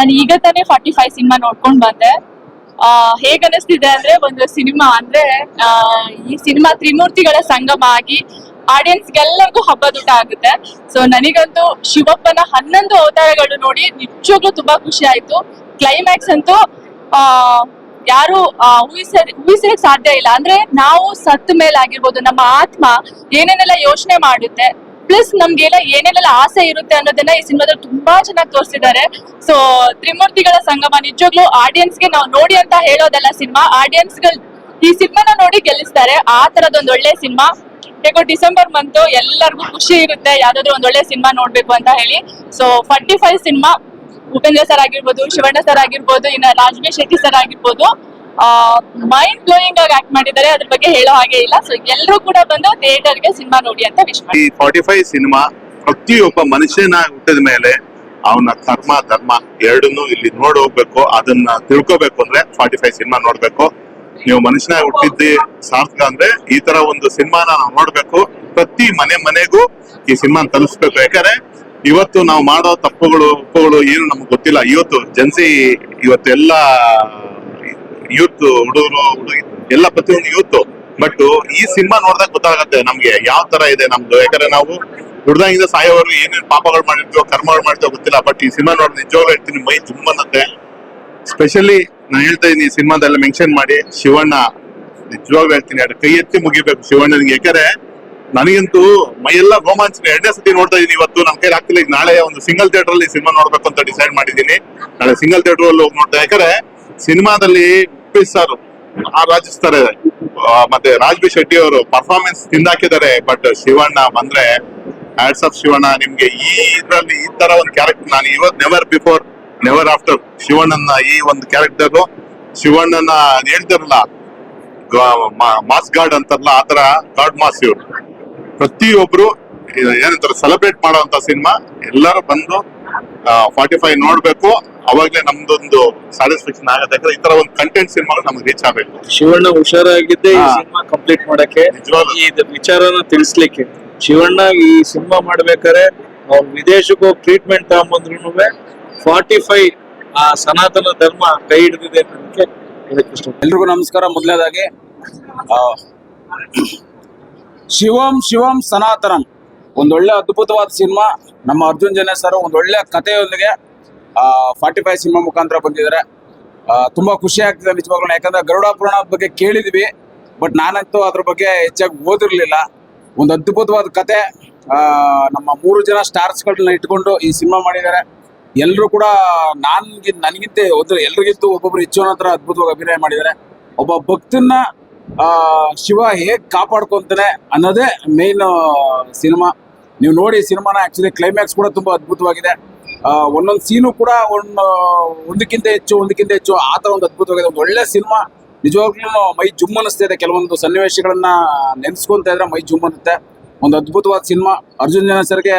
ನಾನು ಈಗ ತಾನೇ ಫಾರ್ಟಿ ಫೈವ್ ಸಿನಿಮಾ ನೋಡ್ಕೊಂಡು ಬಂದೆ. ಹೇಗ್ ಅನಿಸ್ತಿದೆ ಅಂದ್ರೆ ಒಂದು ಸಿನಿಮಾ ಅಂದ್ರೆ ಈ ಸಿನಿಮಾ ತ್ರಿಮೂರ್ತಿಗಳ ಸಂಗಮ ಆಗಿ ಆಡಿಯನ್ಸ್ ಆಡಿಯನ್ಸ್ಗೆಲ್ಲರಿಗೂ ಹಬ್ಬದೂಟ ಆಗುತ್ತೆ. ಸೊ ನನಗಂತೂ ಶಿವಪ್ಪನ ಹನ್ನೊಂದು ಅವತಾರಗಳು ನೋಡಿ ನಿಜವಾಗ್ಲೂ ತುಂಬಾ ಖುಷಿ ಆಯ್ತು. ಕ್ಲೈಮ್ಯಾಕ್ಸ್ ಅಂತೂ, ಆ, ಯಾರು ಊಹಿಸ ಊಹಿಸಲಿಕ್ಕೆ ಸಾಧ್ಯ ಇಲ್ಲ. ಅಂದ್ರೆ ನಾವು ಸತ್ತ ಮೇಲೆ ಆಗಿರ್ಬೋದು, ನಮ್ಮ ಆತ್ಮ ಏನೇನೆಲ್ಲ ಯೋಚನೆ ಮಾಡುತ್ತೆ ಪ್ಲಸ್ ನಮ್ಗೆಲ್ಲ ಏನೇನೆಲ್ಲ ಆಸೆ ಇರುತ್ತೆ ಅನ್ನೋದನ್ನ ಈ ಸಿನಿಮಾದಲ್ಲಿ ತುಂಬಾ ಚೆನ್ನಾಗಿ ತೋರಿಸಿದ್ದಾರೆ. ಸೊ ತ್ರಿಮೂರ್ತಿಗಳ ಸಂಗಮ ನಿಜವಾಗ್ಲೂ ಆಡಿಯನ್ಸ್ಗೆ ನಾವು ನೋಡಿ ಅಂತ ಹೇಳೋದಲ್ಲ ಸಿನಿಮಾ ಆಡಿಯನ್ಸ್ಗಳು ಈ ಸಿನಿಮಾನ ನೋಡಿ ಗೆಲ್ಲಿಸ್ತಾರೆ. ಆ ತರದೊಂದು ಒಳ್ಳೆ ಸಿನಿಮಾ. ಹೇಗೋ ಡಿಸೆಂಬರ್ ಮಂತ್ ಎಲ್ಲರಿಗೂ ಖುಷಿ ಇರುತ್ತೆ, ಯಾವ್ದಾದ್ರು ಒಂದ್ ಒಳ್ಳೆ ಸಿನಿಮಾ ನೋಡ್ಬೇಕು ಅಂತ ಹೇಳಿ. So forty five cinema. Upendra sir ಆಗಿರ್ಬೋದು, ಶಿವಣ್ಣ ಸರ್ ಆಗಿರ್ಬೋದು, ಇನ್ನ ರಾಜ್ಬಿ ಶೆಟ್ಟಿ ಸರ್ ಆಗಿರ್ಬೋದು. ಮೈಂಡ್ ಬ್ಲೋಯಿಂಗ್ ಆಗಿ ಆಕ್ಟ್ ಮಾಡಿದ್ದಾರೆ ಅದ್ರ ಬಗ್ಗೆ ಹೇಳೋ ಹಾಗೆ ಇಲ್ಲ. ಸೊ ಎಲ್ಲರೂ ಕೂಡ ಬಂದು ಥಿಯೇಟರ್ಗೆ ಸಿನಿಮಾ ನೋಡಿ ಅಂತ ವಿಶ್ ಈ ಫಾರ್ಟಿ ಫೈವ್ ಸಿನಿಮಾ ಪ್ರತಿಯೊಬ್ಬ ಮನುಷ್ಯನ ಹುಟ್ಟಿದ ಮೇಲೆ ಅವನ ಕರ್ಮ ಧರ್ಮ ಎರಡನ್ನೂ ಇಲ್ಲಿ ನೋಡಿ ಹೋಗ್ಬೇಕು. ಅದನ್ನ ತಿಳ್ಕೊಬೇಕು ಅಂದ್ರೆ ಫಾರ್ಟಿ ಫೈವ್ ಸಿನಿಮಾ ನೋಡ್ಬೇಕು. ನೀವು ಮನುಷ್ಯನ ಹುಟ್ಟಿದ್ದಿ ಸಾರ್ಥಕ ಅಂದ್ರೆ ಈ ತರ ಒಂದು ಸಿನಿಮಾನ ನಾವು ನೋಡ್ಬೇಕು. ಪ್ರತಿ ಮನೆ ಮನೆಗೂ ಈ ಸಿನಿಮಾನ ತಲುಪಿಸ್ಬೇಕು. ಯಾಕಂದ್ರೆ ಇವತ್ತು ನಾವು ಮಾಡೋ ತಪ್ಪುಗಳು ಉಪ್ಪುಗಳು ಏನು ನಮ್ಗೆ ಗೊತ್ತಿಲ್ಲ. ಇವತ್ತು ಜನ್ಸಿ ಇವತ್ತೆಲ್ಲ ಯೂತ್ ಹುಡುಗರು ಹುಡುಗಿ ಎಲ್ಲ ಪ್ರತಿಯೊಂದು ಯೂತ್. ಬಟ್ ಈ ಸಿನಿಮಾ ನೋಡಿದಾಗ ಗೊತ್ತಾಗತ್ತೆ ನಮ್ಗೆ ಯಾವ ತರ ಇದೆ ನಮ್ದು. ಯಾಕಂದ್ರೆ ನಾವು ಹುಡ್ದಾಗಿಂದ ಸಾಯೋವರು ಏನೇನು ಪಾಪಗಳು ಮಾಡಿರ್ತೀವೋ ಕರ್ಮಗಳು ಮಾಡ್ತೀವೋ ಗೊತ್ತಿಲ್ಲ. ಬಟ್ ಈ ಸಿನಿಮಾ ನೋಡಿ ನಿಜವಾಗ ಹೇಳ್ತೀನಿ, ಮೈ ತುಂಬನ್ನತ್ತೆ ಸ್ಪೆಷಲಿ ನಾನು ಹೇಳ್ತಾ ಇದ್ದೀನಿ, ಈ ಮೆನ್ಷನ್ ಮಾಡಿ. ಶಿವಣ್ಣ, ನಿಜವಾಗ್ಲೂ ಹೇಳ್ತೀನಿ, ಎರಡು ಕೈ ಎತ್ತಿ ಮುಗಿಬೇಕು ಶಿವಣ್ಣನಿಗೆ. ಯಾಕಂದ್ರೆ ನನಗಂತೂ ಮೈಯೆಲ್ಲ ರೋಮಾಂಚನ. ಎರಡನೇ ಸತಿ ನೋಡ್ತಾ ಇದೀನಿ ಇವತ್ತು. ನಮ್ಮ ಕೈಲಿ ಆಗ್ತಿಲ್ಲ. ಈಗ ನಾಳೆ ಒಂದು ಸಿಂಗಲ್ ಥಿಯೇಟರ್ ಅಲ್ಲಿ ಸಿನಿಮಾ ನೋಡ್ಬೇಕು ಅಂತ ಡಿಸೈಡ್ ಮಾಡಿದ್ದೀನಿ. ನಾಳೆ ಸಿಂಗಲ್ ಥಿಯೇಟರ್ ಅಲ್ಲಿ ಹೋಗಿ ನೋಡ್ತಾ ಯಾಕಂದ್ರೆ ಸಿನಿಮಾದಲ್ಲಿ ಉಪ್ಪಿ ಸರ್ ಆ ರಾಜಿಸ್ತಾರೆ ಆ, ಮತ್ತೆ ರಾಜ್ ಬಿ ಶೆಟ್ಟಿ ಅವರು ಪರ್ಫಾರ್ಮೆನ್ಸ್ ತಿಂದಾಕಿದ್ದಾರೆ ಬಟ್ ಶಿವಣ್ಣ ಬಂದ್ರೆ ಹ್ಯಾಟ್ಸ್ ಆಫ್ ಶಿವಣ್ಣ. ನಿಮ್ಗೆ ಈ ಇದ್ರಲ್ಲಿ ಈ ತರ ಒಂದು ಕ್ಯಾರೆಕ್ಟರ್ ನಾನು ಇವತ್ ನೆವರ್ ಬಿಫೋರ್ ನೆವರ್ ಆಫ್ಟರ್ ಶಿವಣ್ಣನ ಈ ಒಂದು ಕ್ಯಾರೆಕ್ಟರ್ ಶಿವಣ್ಣನ ಹೇಳ್ತಾರಲ್ಲ ಮಾಸ್ ಗಾರ್ಡ್ ಅಂತಾರಲ್ಲ ಆತರ ಗಾಡ್ ಮಾಸ್ ಇವ್ರು. ಪ್ರತಿಯೊಬ್ರು ಏನಂತಾರೆ ಸೆಲೆಬ್ರೇಟ್ ಮಾಡುವಂತ ಸಿನಿಮಾ ಎಲ್ಲರೂ ಬಂದು ಫಾರ್ಟಿ ಫೈವ್ ನೋಡ್ಬೇಕು. ಅವಾಗ್ಲೇ ನಮ್ದೊಂದು ಸ್ಯಾಟಿಸ್ಫ್ಯಾಕ್ಷನ್ ಆಗುತ್ತೆ. ಯಾಕಂದ್ರೆ ಈ ತರ ಒಂದು ಕಂಟೆಂಟ್ ಸಿನಿಮಾಗಳು ನಮ್ಗೆ ರೀಚ್ ಆಗಬೇಕು. ಶಿವಣ್ಣ ಹುಷಾರಾಗಿದ್ದೆ ಈ ಹಾ. ಸಿನಿಮಾ ಕಂಪ್ಲೀಟ್ ಮಾಡಕ್ಕೆ ನಿಜವಾಗ್ಲೂ. ಈ ಇದ್ ವಿಚಾರನ ತಿಳಿಸ್ಲಿಕ್ಕೆ. ಶಿವಣ್ಣ ಈ ಸಿನಿಮಾ ಮಾಡ್ಬೇಕಾದ್ರೆ ಅವ್ರು ವಿದೇಶಕ್ಕೆ ಹೋಗಿ ಟ್ರೀಟ್ಮೆಂಟ್ ತಗೊಂಬಂದ್ರು ಫಾರ್ಟಿ ಫೈವ್ ಆ ಸನಾತನ ಧರ್ಮ ಕೈ ಹಿಡಿದಿದೆ ಅನ್ನೋದಕ್ಕೆ ಹೇಳಕ್ ಇಷ್ಟ. ಎಲ್ರಿಗೂ ನಮಸ್ಕಾರ. ಮೊದಲನೇದಾಗಿ ಶಿವಂ ಶಿವಂ ಸನಾತನಂ. ಒಂದೊಳ್ಳೆ ಅದ್ಭುತವಾದ ಸಿನಿಮಾ. ನಮ್ಮ ಅರ್ಜುನ್ ಜನ ಸರ್ ಒಂದೊಳ್ಳೆ ಕಥೆಯೊಂದಿಗೆ ಫಾರ್ಟಿ ಫೈವ್ ಸಿನಿಮಾ ಮುಖಾಂತರ ಬಂದಿದ್ದಾರೆ. ತುಂಬಾ ಖುಷಿ ಆಗ್ತಿದೆ ನಿಜವಾಗ್ಲೂ. ಯಾಕಂದ್ರೆ ಗರುಡ ಪುರಾಣ ಬಗ್ಗೆ ಕೇಳಿದ್ವಿ, ಬಟ್ ನಾನಂತೂ ಅದ್ರ ಬಗ್ಗೆ ಹೆಚ್ಚಾಗಿ ಓದಿರ್ಲಿಲ್ಲ. ಒಂದು ಅದ್ಭುತವಾದ ಕತೆ. ನಮ್ಮ ಮೂರು ಜನ ಸ್ಟಾರ್ಸ್ಗಳನ್ನ ಇಟ್ಕೊಂಡು ಈ ಸಿನಿಮಾ ಮಾಡಿದ್ದಾರೆ. ಎಲ್ಲರೂ ಕೂಡ ನನ್ಗೆ, ನನಗಿಂತ ಒಂದು ಎಲ್ರಿಗಿಂತ ಒಬ್ಬೊಬ್ರು ಹೆಚ್ಚು ಅನ್ನೋ ಥರ ಅದ್ಭುತವಾಗಿ ಅಭಿನಯ ಮಾಡಿದ್ದಾರೆ. ಒಬ್ಬ ಭಕ್ತನ್ನ ಶಿವ ಹೇಗ್ ಕಾಪಾಡ್ಕೊಂತಾನೆ ಅನ್ನೋದೇ ಮೇನ್ ಸಿನಿಮಾ ನೀವು ನೋಡಿ ಸಿನಿಮಾನ ಆಕ್ಚುಲಿ ಕ್ಲೈಮ್ಯಾಕ್ಸ್ ಕೂಡ ತುಂಬಾ ಅದ್ಭುತವಾಗಿದೆ. ಒಂದೊಂದು ಸೀನು ಕೂಡ ಒಂದ್ ಒಂದಕ್ಕಿಂತ ಹೆಚ್ಚು ಒಂದಕ್ಕಿಂತ ಹೆಚ್ಚು ಆ ಥರ ಒಂದು ಅದ್ಭುತವಾಗಿದೆ. ಒಂದು ಒಳ್ಳೆ ಸಿನಿಮಾ ನಿಜವಾಗ್ಲೂ ಮೈ ಜುಮ್ ಅನಿಸ್ತಾ ಇದೆ. ಕೆಲವೊಂದು ಸನ್ನಿವೇಶಗಳನ್ನ ನೆನೆಸ್ಕೊಂತ ಇದ್ರೆ ಮೈ ಜುಮ್ ಅನ್ನುತ್ತೆ ಒಂದು ಅದ್ಭುತವಾದ ಸಿನಿಮಾ ಅರ್ಜುನ್ ಜನ ಸರ್ಗೆ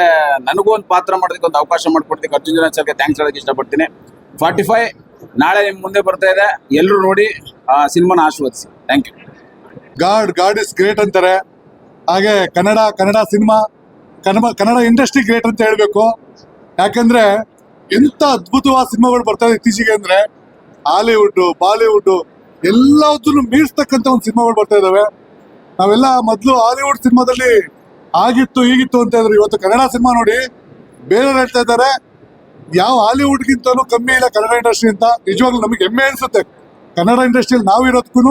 ನನಗೂ ಒಂದು ಪಾತ್ರ ಮಾಡೋದಕ್ಕೆ ಒಂದು ಅವಕಾಶ ಮಾಡ್ಕೊಡ್ತೀನಿ. ಅರ್ಜುನ್ ಜನ ಸರ್ಗೆ ಥ್ಯಾಂಕ್ಸ್ ಹೇಳೋಕ್ಕೆ ಇಷ್ಟಪಡ್ತೀನಿ. ಫಾರ್ಟಿ ಫೈವ್ ನಾಳೆ ನಿಮ್ಮ ಮುಂದೆ ಬರ್ತಾ ಇದೆ. ಎಲ್ಲರೂ ನೋಡಿ ಆ ಸಿನಿಮಾನ ಆಶೀರ್ವದಿಸಿ. Thank you God God is great ಅಂತಾರೆ. ಹಾಗೆ Kannada Kannada cinema Kannada Kannada industry great ಅಂತ ಹೇಳ್ಬೇಕು. ಯಾಕಂದ್ರೆ ಎಂತ ಅದ್ಭುತವಾದ ಸಿನಿಮಾಗಳು ಬರ್ತಾ ಇದೆ ಇತ್ತೀಚೆಗೆ ಅಂದ್ರೆ ಹಾಲಿವುಡ್ ಬಾಲಿವುಡ್ ಎಲ್ಲದನ್ನು ಮೀರ್ಸ್ತಕ್ಕಂಥ ಒಂದು ಸಿನಿಮಾಗಳು ಬರ್ತಾ ಇದಾವೆ. ನಾವೆಲ್ಲ ಮೊದಲು ಹಾಲಿವುಡ್ ಸಿನಿಮಾದಲ್ಲಿ ಆಗಿತ್ತು, ಈಗಿತ್ತು ಅಂತ ಇದ್ರು ಇವತ್ತು ಕನ್ನಡ ಸಿನಿಮಾ ನೋಡಿ ಬೇರೆ ಹೇಳ್ತಾ ಇದ್ದಾರೆ, ಯಾವ ಹಾಲಿವುಡ್ಗಿಂತಲೂ ಕಮ್ಮಿ ಇಲ್ಲ ಕನ್ನಡ ಇಂಡಸ್ಟ್ರಿ ಅಂತ. ನಿಜವಾಗ್ಲೂ ನಮಗೆ ಹೆಮ್ಮೆ ಅನ್ಸುತ್ತೆ. ಕನ್ನಡ ಇಂಡಸ್ಟ್ರಿಯಲ್ಲಿ ನಾವು ಇರೋದಕ್ಕೂ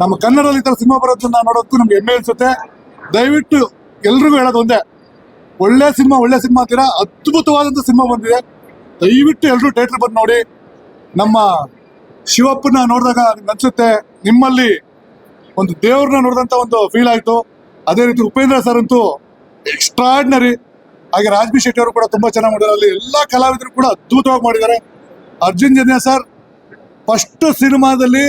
ನಮ್ಮ ಕನ್ನಡದಲ್ಲಿ ಈ ಥರ ಸಿನಿಮಾ ಬರೋದನ್ನ ನೋಡೋದಕ್ಕೂ ನಮ್ಗೆ ಹೆಮ್ಮೆ ಅನ್ಸುತ್ತೆ. ದಯವಿಟ್ಟು ಎಲ್ರಿಗೂ ಹೇಳೋದು ಒಂದೇ ಒಳ್ಳೆ ಸಿನಿಮಾ ಒಳ್ಳೆ ಸಿನಿಮಾ ಅಂತೀರಾ ಅದ್ಭುತವಾದಂಥ ಸಿನಿಮಾ ಬಂದಿದೆ. ದಯವಿಟ್ಟು ಎಲ್ಲರೂ ಥಿಯೇಟರ್ ಬಂದು ನೋಡಿ. ನಮ್ಮ ಶಿವಪ್ಪನ ನೋಡಿದಾಗ ಅನ್ಸುತ್ತೆ, ನಿಮ್ಮಲ್ಲಿ ಒಂದು ದೇವ್ರನ್ನ ನೋಡಿದಂಥ ಒಂದು ಫೀಲ್ ಆಯಿತು. ಅದೇ ರೀತಿ ಉಪೇಂದ್ರ ಸರ್ ಅಂತೂ ಎಕ್ಸ್ಟ್ರಾರ್ಡಿನರಿ ಹಾಗೆ ರಾಜ್ಬಿ ಶೆಟ್ಟಿ ಅವರು ಕೂಡ ತುಂಬಾ ಚೆನ್ನಾಗಿ ಮಾಡಿದ್ದಾರೆ. ಅಲ್ಲಿ ಎಲ್ಲ ಕಲಾವಿದರು ಕೂಡ ಅದ್ಭುತವಾಗಿ ಮಾಡಿದ್ದಾರೆ. ಅರ್ಜುನ್ ಜನ್ಯ ಸರ್ ಫಸ್ಟ್ ಸಿನಿಮಾದಲ್ಲಿ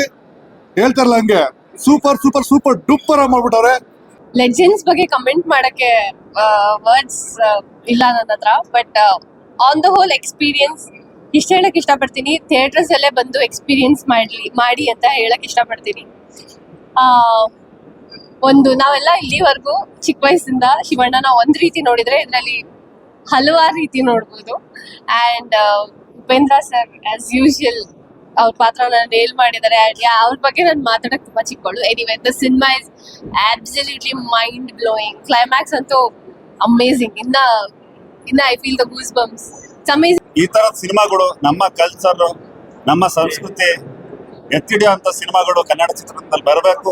ಹೇಳ್ತಾರಲ್ಲ ಹಂಗೆ ಸೂಪರ್ ಸೂಪರ್ ಸೂಪರ್ ಡೂಪರ್ ಆಗಿ ಮಾಡ್ಬಿಟ್ಟವ್ರೆ. ಲೆಜೆಂಡ್ಸ್ ಬಗ್ಗೆ ಕಮೆಂಟ್ ಮಾಡಕ್ಕೆ ವರ್ಡ್ಸ್ ಇಲ್ಲ ನನ್ನ ಹತ್ರ. But on the whole experience ಇಷ್ಟ ಹೇಳಕ್ ಇಷ್ಟಪಡ್ತೀನಿ. ಥಿಯೇಟರ್ಸ್ ಅಲ್ಲೇ ಬಂದು ಎಕ್ಸ್ಪೀರಿಯನ್ಸ್ ಮಾಡ್ಲಿ, ಮಾಡಿ ಅಂತ ಹೇಳಕ್ ಇಷ್ಟಪಡ್ತೀನಿ. ಒಂದು, ನಾವೆಲ್ಲ ಇಲ್ಲಿವರೆಗೂ, ಚಿಕ್ಕ ವಯಸ್ಸಿಂದ ಶಿವಣ್ಣನ ಒಂದ್ ರೀತಿ ನೋಡಿದ್ರೆ ಇದರಲ್ಲಿ ಹಲವಾರು ರೀತಿ ನೋಡ್ಬೋದು. And Upendra sir as usual ಅವ್ರ ಪಾತ್ರನ ನೇಲ್ ಮಾಡಿದ್ದಾರೆ. ಅವ್ರ ಬಗ್ಗೆ ನಾನು ಮಾತಾಡಕ್ ತುಂಬಾ ಚಿಕ್ಕವಳು anyway the cinema is absolutely mind blowing climax ಅಂತೂ ಅಮೇಸಿಂಗ್ ಇನ್ನ ಇನ್ನ I feel the goose bumps ಈ ತರ ಸಿನಿಮಾಗಳು ನಮ್ಮ ಕಲ್ಚರ್ ನಮ್ಮ ಸಂಸ್ಕೃತಿ ಎತ್ತಿಡಿಯುವಂತ ಸಿನಿಮಾಗಳು ಕನ್ನಡ ಚಿತ್ರರಂಗದಲ್ಲಿ ಬರಬೇಕು.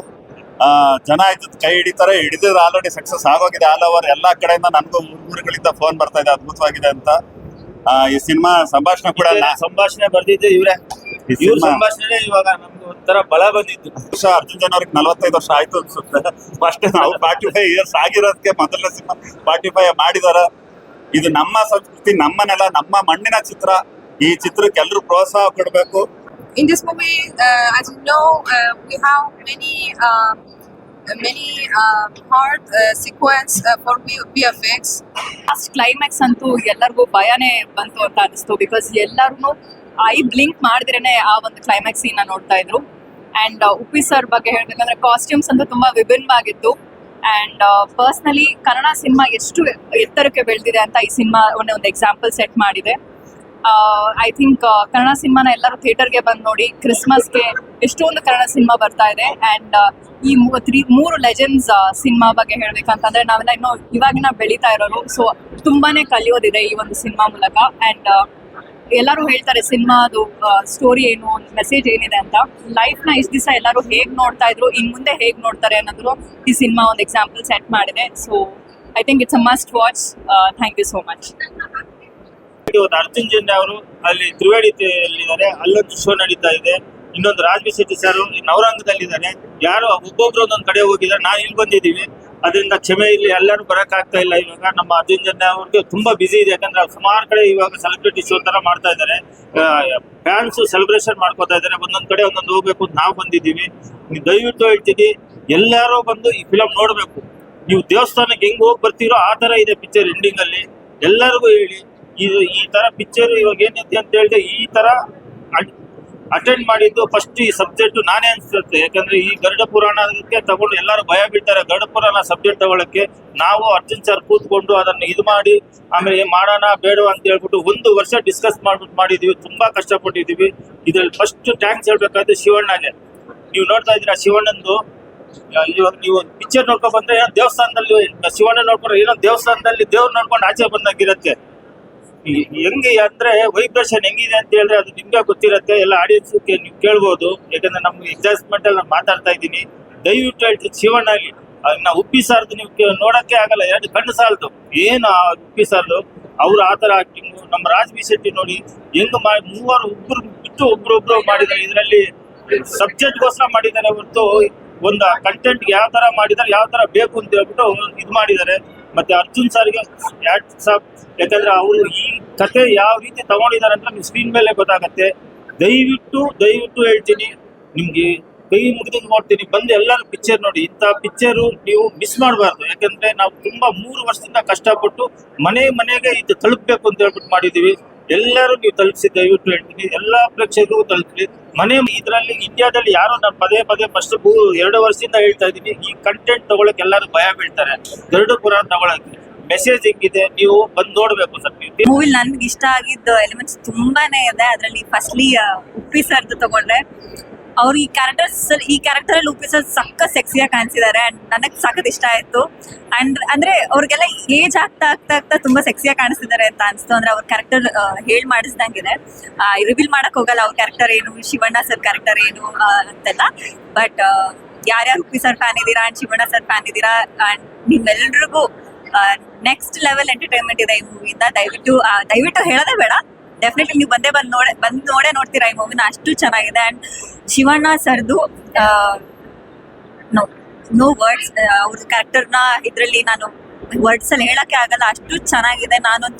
ಜನ ಇದ್ದದ್ ಕೈ ಹಿಡಿತಾರೆ ಹಿಡಿದ್ರೆ ಆಲ್ರೆಡಿ ಸಕ್ಸಸ್ ಆಗೋಗಿದೆ. ಆಲ್ ಓವರ್ ಎಲ್ಲಾ ಕಡೆಯಿಂದ ನನಗೂ ಊರುಗಳಿಂದ ಫೋನ್ ಬರ್ತಾ ಇದೆ ಅದ್ಭುತವಾಗಿದೆ ಅಂತ. ಈ ಸಿನಿಮಾ ಸಂಭಾಷಣೆ ಕೂಡ ಸಂಭಾಷಣೆ ಬರ್ದಿದ್ದೆ ಇವ್ರೆ. ಇವ್ರ ಸಂಭಾಷಣೆ ಇವಾಗ ನಮ್ಗೆ ಒಂಥರ ಬಲ ಬಂದಿತ್ತು. ವರ್ಷ ಅರ್ಜುನ್ ಜನ ಅವ್ರಿಗೆ ನಲವತ್ತೈದು ವರ್ಷ ಆಯ್ತು ಅನ್ಸುತ್ತೆ. ಫಸ್ಟ್ ನಾವು ಫಾರ್ಟಿ ಫೈವ್ ಇಯರ್ಸ್ ಆಗಿರೋದಕ್ಕೆ ಮೊದಲನೇ ಸಿನಿಮಾ ಫಾರ್ಟಿ ಫೈವ್ ಮಾಡಿದಾರ. ಇದು ನಮ್ಮ ಸಂಸ್ಕೃತಿ ನಮ್ಮ ನೆಲ ನಮ್ಮ ಮಣ್ಣಿನ ಚಿತ್ರ. ಈ ಚಿತ್ರಕ್ಕೆ ಎಲ್ಲರೂ ಪ್ರೋತ್ಸಾಹ ಕೊಡಬೇಕು. In this movie, uh, as you know, uh, we have many um, many uh, hard uh, sequence uh, for VFX. Climax ಅಂತೂ ಎಲ್ಲರಿಗೂ ಭಯನೇ ಬಂತು ಅಂತ ಅನಿಸ್ತು ಬಿಕಾಸ್ ಎಲ್ಲರೂ ಐ ಬ್ಲಿಂಕ್ ಮಾಡಿದ್ರೇನೆ ಆ ಒಂದು ಕ್ಲೈಮ್ಯಾಕ್ಸ್ ಸೀನ್ ನೋಡ್ತಾ ಇದ್ರು. ಅಂಡ್ ಉಪ್ಪಿ ಸರ್ ಬಗ್ಗೆ ಹೇಳ್ಬೇಕಂದ್ರೆ ಕಾಸ್ಟ್ಯೂಮ್ಸ್ ಅಂತ ತುಂಬಾ ವಿಭಿನ್ನವಾಗಿತ್ತು. ಅಂಡ್ ಪರ್ಸ್ನಲಿ ಕನ್ನಡ ಸಿನಿಮಾ ಎಷ್ಟು ಎತ್ತರಕ್ಕೆ ಬೆಳೆದಿದೆ ಅಂತ ಈ ಸಿನಿಮಾ ಒಂದು ಎಕ್ಸಾಂಪಲ್ ಸೆಟ್ ಮಾಡಿದೆ. ಐ ಥಿಂಕ್ ಕನ್ನಡ ಸಿನಿಮಾನ ಎಲ್ಲರೂ ಥಿಯೇಟರ್ಗೆ ಬಂದು ನೋಡಿ ಕ್ರಿಸ್ಮಸ್ಗೆ ಎಷ್ಟೊಂದು ಕನ್ನಡ ಸಿನಿಮಾ ಬರ್ತಾ ಇದೆ. ಅಂಡ್ ಈ ತ್ರೀ, ಮೂರು ಲೆಜೆಂಡ್ಸ್ ಸಿನಿಮಾ ಬಗ್ಗೆ ಹೇಳ್ಬೇಕಂತಂದ್ರೆ ನಾವೆಲ್ಲ ಇನ್ನೂ ಇವಾಗಿನ ಬೆಳೀತಾ ಇರೋರು. ಸೊ ತುಂಬಾನೇ ಕಲಿಯೋದಿದೆ ಈ ಒಂದು ಸಿನಿಮಾ ಮೂಲಕ. ಅಂಡ್ ಎಲ್ಲರೂ ಹೇಳ್ತಾರೆ ಸಿನಿಮಾದು ಸ್ಟೋರಿ ಏನು ಮೆಸೇಜ್ ಏನಿದೆ ಅಂತ. ಲೈಫ್ನ ಇಷ್ಟು ದಿವಸ ಎಲ್ಲರೂ ಹೇಗ್ ನೋಡ್ತಾ ಇದ್ರು, ಇನ್ ಮುಂದೆ ಹೇಗ್ ನೋಡ್ತಾರೆ ಅನ್ನೋದ್ರು ಈ ಸಿನಿಮಾ ಒಂದು ಎಕ್ಸಾಂಪಲ್ ಸೆಟ್ ಮಾಡಿದೆ. So I think it's a must watch thank you so much Arjun ಅವರು, ಅಲ್ಲಿ ತ್ರಿವೇಣಿಯಲ್ಲಿದ್ದಾರೆ ಅಲ್ಲೊಂದು ಶೋ ನಡೀತಾ ಇದೆ. ಇನ್ನೊಂದು ರಾಜ್ ಶೆಟ್ಟಿ ಸರ್ ನವರಂಗದಲ್ಲಿದ್ದಾರೆ. ಯಾರು ಒಬ್ಬೊಬ್ರು ಒಂದೊಂದು ಕಡೆ ಹೋಗಿದ್ದಾರೆ. ನಾನು ಇಲ್ಲಿ ಬಂದಿದ್ದೀವಿ ಅದರಿಂದ ಕ್ಷಮೆ ಇಲ್ಲಿ ಎಲ್ಲರೂ ಬರಕ್ ಆಗ್ತಾ ಇಲ್ಲ ಇವಾಗ. ನಮ್ಮ ಜನ್ಯ ಅವ್ರಿಗೆ ತುಂಬಾ ಬಿಸಿ ಇದೆ. ಯಾಕಂದ್ರೆ ಸುಮಾರು ಕಡೆ ಇವಾಗ ಸೆಲೆಬ್ರಿಟಿ ಶೋ ತರ ಮಾಡ್ತಾ ಇದ್ದಾರೆ ಫ್ಯಾನ್ಸ್ ಸೆಲೆಬ್ರೇಷನ್ ಮಾಡ್ಕೋತಾ ಇದ್ದಾರೆ ಒಂದೊಂದ್ ಕಡೆ ಒಂದೊಂದು ಹೋಗ್ಬೇಕು ಅಂತ ನಾವು ಬಂದಿದ್ದೀವಿ. ನೀವು ದಯವಿಟ್ಟು ಹೇಳ್ತೀನಿ, ಎಲ್ಲರೂ ಬಂದು ಈ ಫಿಲಮ್ ನೋಡ್ಬೇಕು. ನೀವು ದೇವಸ್ಥಾನಕ್ಕೆ ಹೆಂಗ್ ಹೋಗಿ ಬರ್ತೀರೋ ಆ ತರ ಇದೆ ಪಿಕ್ಚರ್ ಎಂಡಿಂಗ್ ಅಲ್ಲಿ. ಎಲ್ಲರಿಗೂ ಹೇಳಿ, ಇದು ಈ ತರ ಪಿಕ್ಚರ್ ಇವಾಗ ಏನಿದೆ ಅಂತ ಹೇಳಿದ್ರೆ ಈ ತರ ಅಟೆಂಡ್ ಮಾಡಿದ್ದು ಫಸ್ಟ್ ಈ ಸಬ್ಜೆಕ್ಟ್ ನಾನೇ ಅನ್ಸುತ್ತೆ. ಯಾಕಂದ್ರೆ ಈ ಗರುಡ ಪುರಾಣಕ್ಕೆ ತಗೊಂಡು ಎಲ್ಲರೂ ಭಯ ಬೀಳ್ತಾರೆ. ಗರುಡ ಪುರಾಣ ಸಬ್ಜೆಕ್ಟ್ ತಗೊಳಕ್ಕೆ ನಾವು ಅರ್ಜುನ್ ಸರ್ ಕೂತ್ಕೊಂಡು ಅದನ್ನ ಇದು ಮಾಡಿ, ಆಮೇಲೆ ಮಾಡೋಣ ಬೇಡ ಅಂತ ಹೇಳ್ಬಿಟ್ಟು ಒಂದು ವರ್ಷ ಡಿಸ್ಕಸ್ ಮಾಡ್ಬಿಟ್ಟು ಮಾಡಿದೀವಿ. ತುಂಬಾ ಕಷ್ಟಪಟ್ಟಿದೀವಿ. ಇದ್ರಲ್ಲಿ ಫಸ್ಟ್ ಟ್ಯಾಂಕ್ಸ್ ಹೇಳ್ಬೇಕಾದ್ರೆ ಶಿವಣ್ಣನೇ. ನೀವು ನೋಡ್ತಾ ಇದ್ದೀರಾ ಶಿವಣ್ಣಂದು? ಇವಾಗ ನೀವು ಪಿಕ್ಚರ್ ನೋಡ್ಕೊಂಡ್ ಬಂದ್ರೆ ದೇವಸ್ಥಾನದಲ್ಲಿ ಶಿವಣ್ಣ ನೋಡ್ಕೊಂಡ್ರೆ ಏನೋ ದೇವಸ್ಥಾನದಲ್ಲಿ ದೇವ್ರು ನೋಡ್ಕೊಂಡು ಆಚೆ ಬಂದಾಗಿರತ್ತೆ ಹೆಂಗೆ ಅಂದ್ರೆ ವೈಬ್ರೇಷನ್ ಹೆಂಗಿದೆ ಅಂತ ಹೇಳಿದ್ರೆ ಅದು ನಿಮ್ಗೆ ಗೊತ್ತಿರತ್ತೆ. ಎಲ್ಲ ಆಡಿಯನ್ಸ್ ನೀವು ಕೇಳ್ಬೋದು. ಯಾಕಂದ್ರೆ ನಮ್ಗೆ ಅಡ್ಜಸ್ಟ್ಮೆಂಟ್ ಅಲ್ಲಿ ಮಾತಾಡ್ತಾ ಇದ್ದೀನಿ. ದಯವಿಟ್ಟು ಹೇಳ್ತೀನಿ ಶಿವಣ್ಣಲ್ಲಿ ಅದನ್ನ ಉಪ್ಪಿ ಸಾರ್ದು ನೀವು ನೋಡಕ್ಕೆ ಆಗಲ್ಲ. ಎರಡು ಕಣ್ಣು ಸಾಲದು. ಏನು ಉಪ್ಪಿ ಸಾರ್ದು? ಅವ್ರು ಆ ತರ ಆಕ್ಟಿಂಗ್ ನಮ್ಮ ರಾಜ್ ಬಿ ಶೆಟ್ಟಿ ನೋಡಿ ಹೆಂಗ್ ಮಾಡಿ ಮೂವರು ಒಬ್ರು ಬಿಟ್ಟು ಒಬ್ರು ಒಬ್ರು ಮಾಡಿದ್ದಾರೆ. ಇದರಲ್ಲಿ ಸಬ್ಜೆಕ್ಟ್ ಗೋಸ್ಕರ ಮಾಡಿದ್ದಾರೆ ಹೊರತು ಒಂದು ಕಂಟೆಂಟ್ ಯಾವ ತರ ಮಾಡಿದ್ದಾರೆ, ಯಾವ ತರ ಬೇಕು ಅಂತ ಹೇಳ್ಬಿಟ್ಟು ಇದು ಮಾಡಿದ್ದಾರೆ. ಮತ್ತೆ ಅರ್ಜುನ್ ಸರ್ಗೆ ಯಾಕಂದ್ರೆ ಅವರು ಈ ಕತೆ ಯಾವ ರೀತಿ ತಗೊಂಡಿದ್ದಾರೆ ಅಂತ ನಿಮ್ ಸ್ಕ್ರೀನ್ ಮೇಲೆ ಗೊತ್ತಾಗತ್ತೆ. ದಯವಿಟ್ಟು ದಯವಿಟ್ಟು ಹೇಳ್ತೀನಿ. ನಿಮ್ಗೆ ಕೈ ಮುಗಿದು ನೋಡ್ತೀನಿ. ಬಂದು ಎಲ್ಲರೂ ಪಿಕ್ಚರ್ ನೋಡಿ. ಇಂಥ ಪಿಕ್ಚರು ನೀವು ಮಿಸ್ ಮಾಡಬಾರ್ದು. ಯಾಕಂದ್ರೆ ನಾವು ತುಂಬಾ ಮೂರು ವರ್ಷದಿಂದ ಕಷ್ಟಪಟ್ಟು ಮನೆ ಮನೆಗೆ ಇದು ತಲುಪಬೇಕು ಅಂತ ಹೇಳ್ಬಿಟ್ಟು ಮಾಡಿದೀವಿ ಎಲ್ಲರೂ ನೀವು ತಲುಪಿಸಿ, ದಯವಿಟ್ಟು ಹೇಳ್ತೀನಿ. ಎಲ್ಲ ಪ್ರೇಕ್ಷಕರಿಗೂ ತಲುಪಿಸಿ ಮನೆ ಇದರಲ್ಲಿ ಇಂಡಿಯಾದಲ್ಲಿ ಯಾರು ನಾನು ಪದೇ ಪದೇ ಫಸ್ಟ್ ಎರಡು ವರ್ಷದಿಂದ ಹೇಳ್ತಾ ಇದ್ದೀನಿ. ಈ ಕಂಟೆಂಟ್ ತಗೊಳಕ್ ಎಲ್ಲರೂ ಭಯ ಬೀಳ್ತಾರೆ. ಗರುಡು ಪುರಾಣ ತಗೊಳಕ್ಕೆ. ಮೆಸೇಜ್ ಹೆಂಗಿದೆ? ನೀವು ಬಂದು ನೋಡ್ಬೇಕು ಸರ್ ಮೂವಿ ನನ್ಗೆ ಇಷ್ಟ ಆಗಿದ್ದು ಎಲಿಮೆಂಟ್ಸ್ ತುಂಬಾನೇ ಇದೆ. ಅದರಲ್ಲಿ ಫಸ್ಟ್ಲಿ ಉಪ್ಪಿ ಸರ್ದು ತಗೊಂಡ್ರೆ ಅವ್ರು ಈ ಕ್ಯಾರೆಕ್ಟರ್ಸ್ ಈ ಕ್ಯಾರೆಕ್ಟರ್ ಅಲ್ಲಿ ಸರ್ ಸಕ್ಕ ಸೆಕ್ಸಿಯಾಗಿ ಕಾಣಿಸಿದ್ದಾರೆ ಅಂಡ್ ನನಗೆ ಸಖತ್ ಇಷ್ಟ ಆಯ್ತು. ಅಂಡ್ ಅಂದ್ರೆ ಅವ್ರಿಗೆಲ್ಲ ಏಜ್ ಆಗ್ತಾ ಆಗ್ತಾ ಆಗ್ತಾ ತುಂಬಾ ಸೆಕ್ಸಿಯಾಗಿ ಕಾಣಿಸ್ತಿದ್ದಾರೆ ಅಂತ ಅನ್ಸ್ತು. ಅಂದ್ರೆ ಅವ್ರ ಕ್ಯಾರೆಕ್ಟರ್ ಹೇಳ್ ಮಾಡಿಸ್ದಂಗಿದೆ. ರಿವೀಲ್ ಮಾಡಕ್ ಹೋಗಲ್ಲ ಅವ್ರ ಕ್ಯಾರೆಕ್ಟರ್ ಏನು, ಶಿವಣ್ಣ ಸರ್ ಕ್ಯಾರೆಕ್ಟರ್ ಏನು ಅಂತೆಲ್ಲ. ಬಟ್ ಯಾರ್ಯಾರು ಉಪ್ಪಿ ಸರ್ ಫ್ಯಾನ್ ಇದ್ದೀರಾ ಅಂಡ್ ಶಿವಣ್ಣ ಸರ್ ಫ್ಯಾನ್ ಇದ್ದೀರಾ ಅಂಡ್ ನಿಮ್ಮೆಲ್ರಿಗೂ ನೆಕ್ಸ್ಟ್ ಲೆವೆಲ್ ಎಂಟರ್ಟೈನ್ಮೆಂಟ್ ಇದೆ ಈ ಮೂವಿಯಿಂದ ದಯವಿಟ್ಟು ದಯವಿಟ್ಟು ಹೇಳೋದೇ ಬೇಡ. ಡೆಫಿನೆಟ್ಲಿ ನೀವು ಬಂದೇ ಬಂದು ನೋಡೆ ಬಂದು ನೋಡೇ ನೋಡ್ತೀರಾ ಈ ಮೂವಿನ ಅಷ್ಟು ಚೆನ್ನಾಗಿದೆ. ಅಂಡ್ ಶಿವಣ್ಣ ಸರ್ದು ನೋ ನೋ ವರ್ಡ್ಸ್ ಅವ್ರ ಕ್ಯಾರೆಕ್ಟರ್ನ ಇದರಲ್ಲಿ ನಾನು ವರ್ಡ್ಸ್ ಅಲ್ಲಿ ಹೇಳಕ್ಕೆ ಆಗಲ್ಲ. ಅಷ್ಟು ಚೆನ್ನಾಗಿದೆ. ನಾನಂತೂ